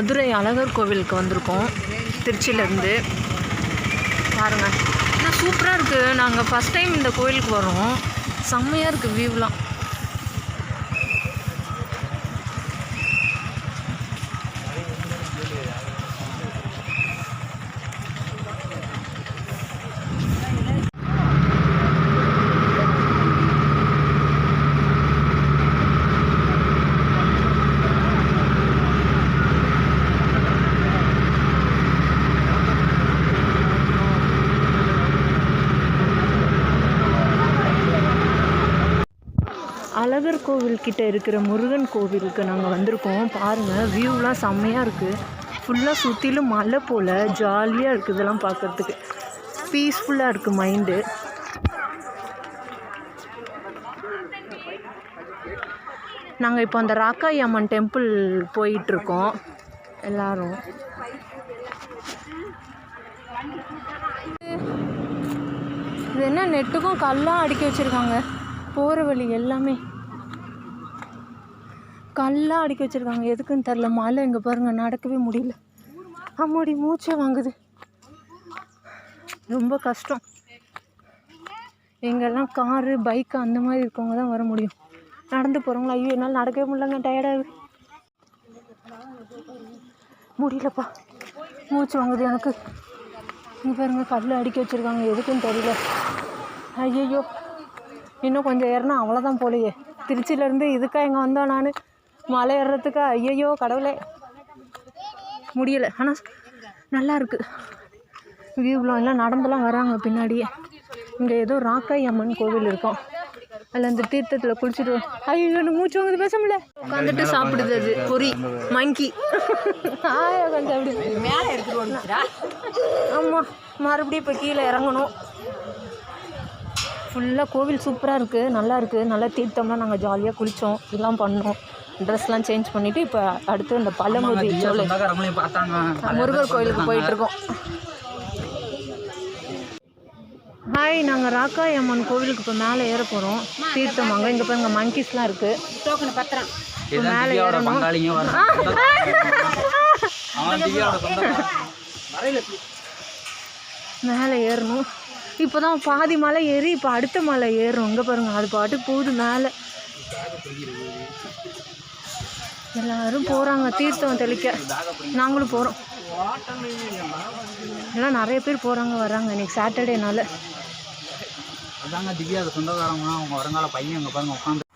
மதுரை அழகர் கோவிலுக்கு வந்திருக்கோம். திருச்சியிலேருந்து. பாருங்கள் ஆனால் சூப்பராக இருக்குது நாங்கள் ஃபஸ்ட் டைம் இந்த கோயிலுக்கு வரோம் செம்மையாக இருக்குது வியூலாம் அழகர் கோவில் கிட்ட இருக்கிற முருகன் கோவிலுக்கு நாங்கள் வந்திருக்கோம். பாருங்கள் வியூலாம் செம்மையாக இருக்குது ஃபுல்லாக சுற்றிலும் மலை போல் ஜாலியாக இருக்குது இதெல்லாம் பார்க்குறதுக்கு பீஸ்ஃபுல்லாக இருக்குது மைண்டு நாங்கள் இப்போ அந்த ராக்காய் அம்மன் டெம்பிள் போயிட்டுருக்கோம். எல்லாரும். இது என்ன நெட்டுக்கும் கல்லாம் அடுக்கி வச்சுருக்காங்க. போகிற வழி எல்லாமே. கல்லாக அடுக்கி வச்சுருக்காங்க. எதுக்குன்னு தெரில மழை இங்கே பாருங்கள் நடக்கவே முடியல. அம்மாடி மூச்சே வாங்குது. ரொம்ப கஷ்டம். எங்கெல்லாம் காரு பைக்கு அந்த மாதிரி இருக்கவங்க தான் வர முடியும். நடந்து போகிறவங்களா ஐயோ என்னால் நடக்கவே முடியலங்க. டயர்டாகுது முடியலப்பா. மூச்சு வாங்குது எனக்கு. இங்கே பாருங்க கல் அடுக்கி வச்சுருக்காங்க. எதுக்குன்னு தெரியல. ஐயையோ. இன்னும் கொஞ்சம் ஏறினா அவ்வளோதான் போலையே. திருச்சியிலேருந்து இதுக்கா இங்கே வந்தோம் நான். மலை ஏறுறதுக்கா ஐயையோ கடவுளே. முடியலை. ஆனால் நல்லா இருக்குது வியூவில் எல்லாம் நடந்துலாம் வராங்க பின்னாடியே. இங்கே ஏதோ ராக்காய் அம்மன் கோவில் இருக்கும். அதில் அந்த தீர்த்தத்தில் குளிச்சுட்டு ஐயோ எனக்கு மூச்சு வாங்குது பேச முடியல. உட்காந்துட்டு சாப்பிடுது அது. பொறி மங்கி. ஆயா உட்காந்து அப்படி. மேலே எடுத்துட்டு ஆமாம் மறுபடியும் இப்போ கீழே இறங்கணும். ஃபுல்லாக கோவில் சூப்பராக இருக்குது நல்லா இருக்குது நல்லா தீர்த்தம்லாம் நாங்கள் ஜாலியாக குளித்தோம் இதெல்லாம் பண்ணோம். ட்ரெஸ்லாம் சேஞ்ச் பண்ணிவிட்டு இப்போ அடுத்து இந்த பழமுதி சோலை முருகர் கோயிலுக்கு போயிட்டுருக்கோம். ஹாய் நாங்கள் ராக்காய் அம்மன் கோவிலுக்கு இப்போ மேலே ஏற போகிறோம் தீர்த்தம் அங்கே இங்கே பாருங்க மங்கீஸ்லாம் இருக்குது டோக்கன் பத்திரம். மேலே ஏறணும். மேலே ஏறணும். இப்போ தான் பாதி மலை ஏறி இப்போ அடுத்த மலை ஏறும் இங்கே பாருங்கள் அது பாட்டுக்கு போகுது மேலே. எல்லாரும் போகிறாங்க தீர்த்தம் தெளிக்க. நாங்களும் போகிறோம் எல்லாம் நிறைய பேர் போகிறாங்க வராங்க இன்றைக்கி சாட்டர்டேனால அதாங்க திவ்யாவோட சொந்தக்காரங்க அவங்க வருங்கால பையன் அங்கே பாருங்க உட்காந்து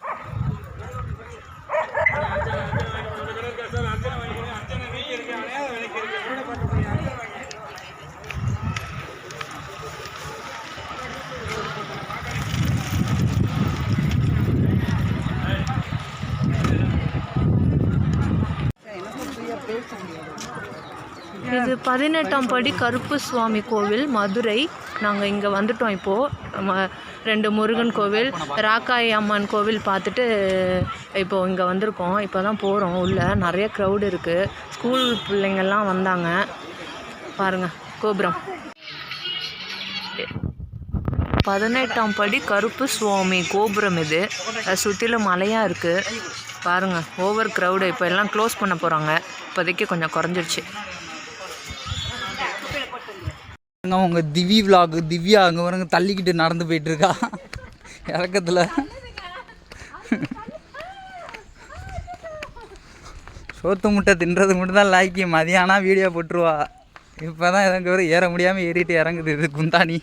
இது பதினெட்டாம் படி கருப்பு சுவாமி கோவில் மதுரை. நாங்கள் இங்கே வந்துட்டோம் இப்போது ரெண்டு முருகன் கோவில் ராக்காய் அம்மன் கோவில் பார்த்துட்டு இப்போது இங்கே வந்திருக்கோம். இப்போ தான் போகிறோம் உள்ளே. நிறைய க்ரௌடு இருக்குது ஸ்கூல் பிள்ளைங்கள்லாம் வந்தாங்க. பாருங்கள் கோபுரம். பதினெட்டாம் படி கருப்பு சுவாமி கோபுரம் இது. சுற்றிலும் மலையாக இருக்குது பாருங்கள் ஓவர் க்ரௌடு இப்போ எல்லாம் க்ளோஸ் பண்ண போகிறாங்க இப்போதைக்கு கொஞ்சம் குறைஞ்சிருச்சு. அவங்க திவி விலாக் திவ்யா அங்கே வரங்க தள்ளிக்கிட்டு நடந்து போயிட்டு இருக்கா இறக்கத்தில். சோத்து முட்டை தின்றது மட்டும் தான் லாய்க்கி மதியானம் வீடியோ போட்டுருவா. இப்போ தான் எதங்க ஏற முடியாமல் ஏறிட்டு இறங்குது இது குந்தாணி.